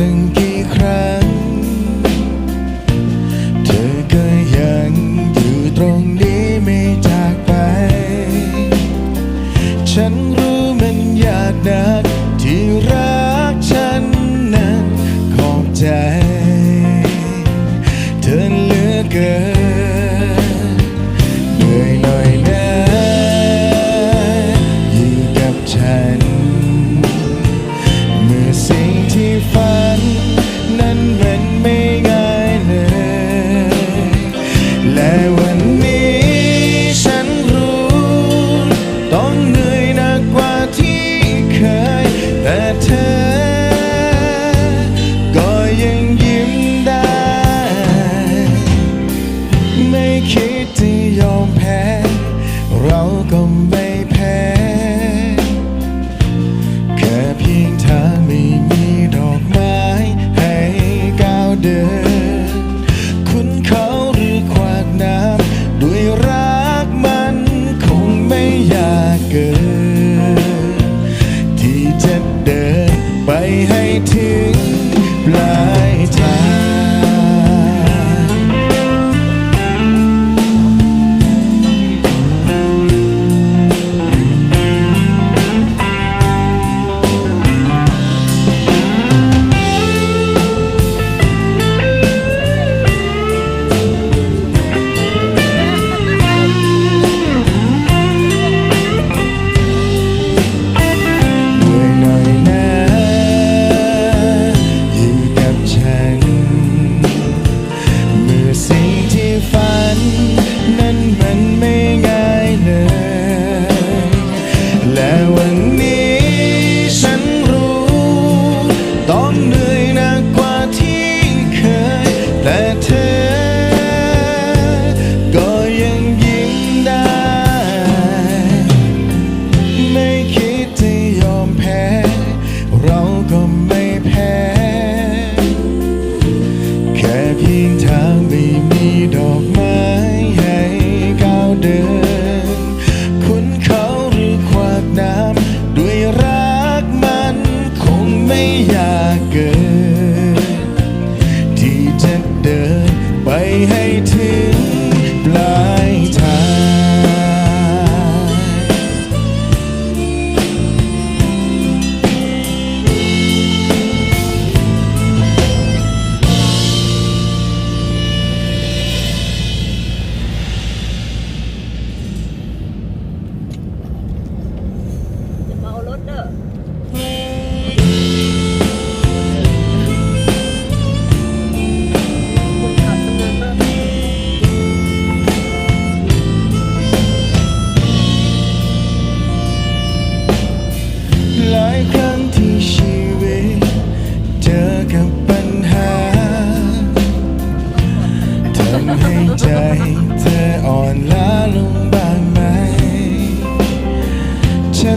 ตั้งกี่ครั้ง ก็ไม่แพ้ แค่เพียงเธอไม่มีดอกไม้ให้ก้าวเดิน คุณเคย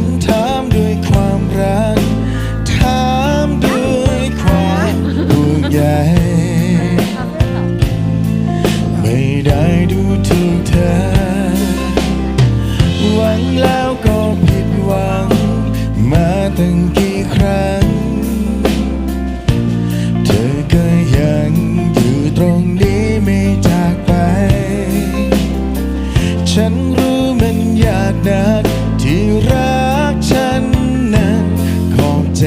นถามด้วยความรัก ถามด้วยความห่วงใยไม่ได้ดูถูกเธอ หวังแล้วก็ผิดหวัง มาตั้งกี่ครั้ง เธอก็ยังอยู่ตรงนี้ไม่จากไป ฉันรู้มันยากนักที่รัก นั้นขอบใจ